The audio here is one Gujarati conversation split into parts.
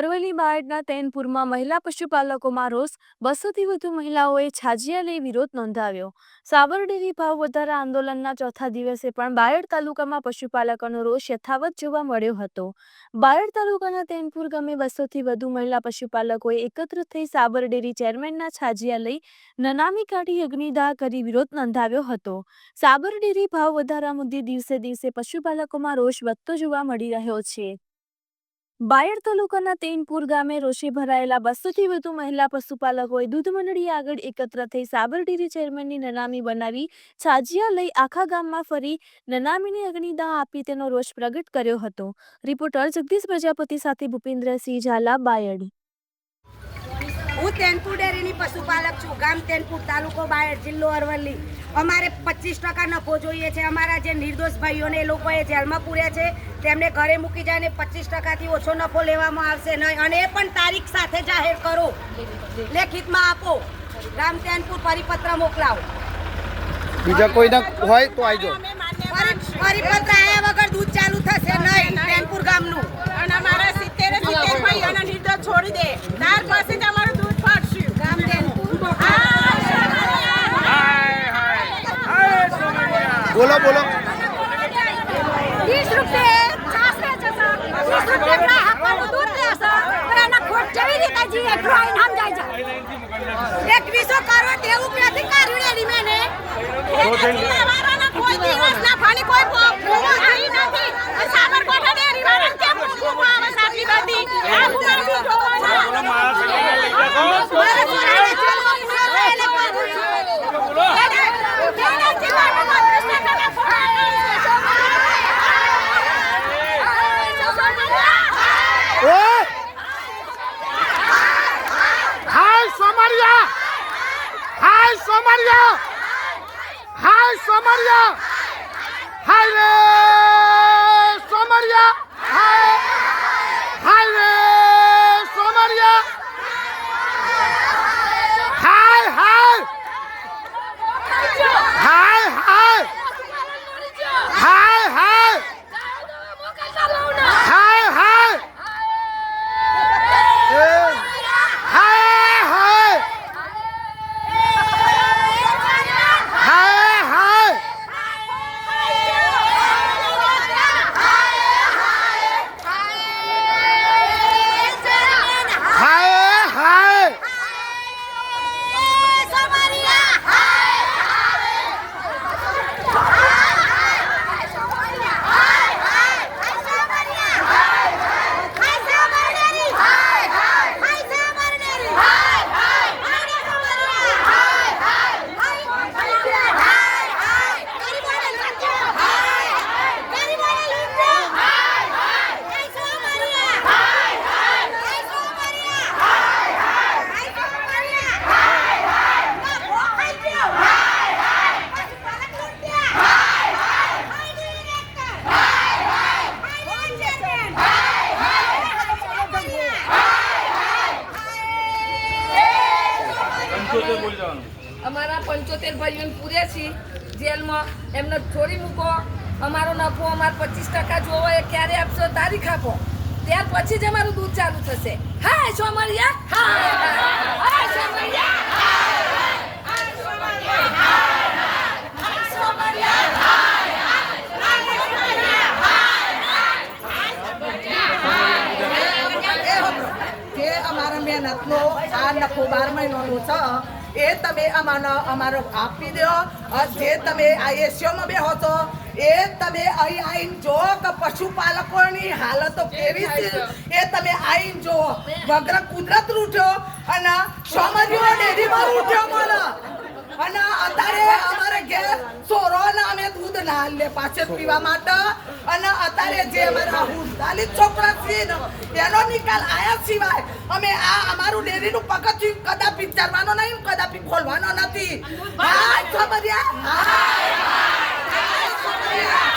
અરવલ્લી બાયડના તૈનપુરમાં મહિલા પશુપાલકોમાં રોષ, બસોથી વધુ મહિલાઓએ છાજિયા લઈ વિરોધ નોંધાવ્યો. સાબર ડેરી ભાવ વધારા આંદોલનના ચોથા દિવસે પણ બાયડ તાલુકામાં પશુપાલકોનો રોષ યથાવત જોવા મળ્યો હતો. બાયડ તાલુકાના તૈનપુર ગામે બસોથી વધુ મહિલા પશુપાલકોએ એકત્ર થઈ સાબર ડેરી ચેરમેનના છાજિયા લઈ નનામી કાઢી અગ્નિદાહ કરી વિરોધ નોંધાવ્યો હતો. સાબર ડેરી ભાવ વધારા મુદ્દે દિવસે દિવસે પશુપાલકોમાં રોષ વધતો જોવા મળી રહ્યો છે. બાયડ તાલુકાના તૈનપુર ગામે રોષે ભરાયેલા બસોથી વધુ મહિલા પશુપાલકોએ દૂધ મંડળી આગળ એકત્ર થઈ સાબર ચેરમેનની નનામી બનાવી છાજિયા લઈ આખા ગામમાં ફરી નનામીને અગ્નિદાહ આપી તેનો રોષ પ્રગટ કર્યો હતો. રિપોર્ટર જગદીશ પ્રજાપતિ સાથે ભૂપેન્દ્રસિંહ ઝાલા, બાયડ તેનપુર ડેરીની પશુપાલક છું. ગામ તેનપુર તાલુકો બાયડ જિલ્લો અરવલ્લી. અમારે પચીસ ટકા નફો જોઈએ છે. અમારા જે નિર્દોષ ભાઈઓને એ લોકોએ જેલમાં પૂર્યા છે તેમને ઘરે મૂકી જાય ને પચીસ ટકાથી ઓછો નફો લેવામાં આવશે નહીં. અને એ પણ તારીખ સાથે જાહેર કરો. લેખિતમાં આપો. ગામ તેનપુર પરિપત્ર મોકલાવો. બીજા કોઈને હોય તો આવી પરિ- પરિપત્ર આયા વગર દૂધ ચાલુ થશે નહીં તેનપુર ગામનું અને અમારા સિત્તેર સિત્તેર ભાઈઓના નિર્દોષ છોડી દે ત્યાર પછી જ અમારું દૂધ ફાટશું ગામ તેનપુર બોલો બોલો ત્રીસ રૂપિયે છાસ વેચે છે ત્રીસ રૂપિયા આપવાનું દૂધ લે છે પણ એના ખોટ જેવી રીતે જીએ બોલો કર્યું ડેરી મેને કોઈ કોઈ Hi Samaria! Hi Samaria! Hi. અમારા પંચોતેર ભાઈઓને પૂર્યા છીએ જેલમાં એમને છોડી મૂકો. અમારો નફો અમારે પચીસ ટકા જોવો એ ક્યારે આપશો તારીખ આપો. ત્યાર પછી જ અમારું દૂધ ચાલુ થશે. હા સોમરિયા હા સોમરિયા જે અમારા મહેનતનો આ નફો બાર મહિનાનો છે એ તમે અમારો અમારો આપી દો જે તમે આ એશિયામાં બેહો છો એ તમે અહીં આવીને જો કે પશુપાલકોની હાલતો કેવી છે? એ તમે આવીને જો. વગર કુદરત રૂઠ્યો અને સમજ્યો ડેરીમાં રૂઠ્યો મને અને અત્યારે અમારે ઘેર સોરો ના અમે દૂધ ના લે પાછળ પીવા માટે. અને અત્યારે જે અમારા હુંદાલી છોકરા છે એનો નિકાલ આયા સિવાય અમે આ અમારું ડેરીનું પગથિયું કદાપી ચાલવાનો નહીં, કદાપી ખોલવાનો નથી. હા છોકરિયા હા ઊભો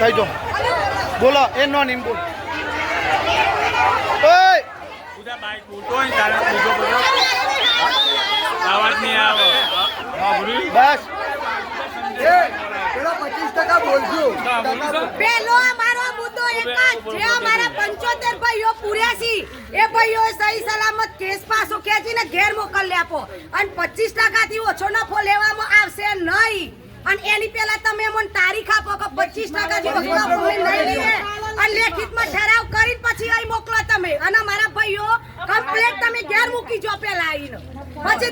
થઈ જો. બોલો એ નો નીમ બોલ? બસ. એ પેલો પચીસ ટકા બોલજો. પેલો અમારો મુદ્દો એક જ. જે અમારા પંચોતેર ભાઈઓ પૂર્યા છે એ ભાઈઓ સહી સલામત કેસ પાસો ખેંચીને ઘેર મોકલી આપો. અને પચીસ ટકાથી ઓછો નફો લેવામાં આવશે નહીં. અને એની પહેલા તમે મને તારીખ આપો કે પચીસ ટકા જે અને લેખિતમાં ઠરાવ કરીને પછી અહીં મોકલો તમે. અને મારા ભાઈઓ કમ્પ્લેટ તમે ઘેર મૂકી જો પેલા આવીને પછી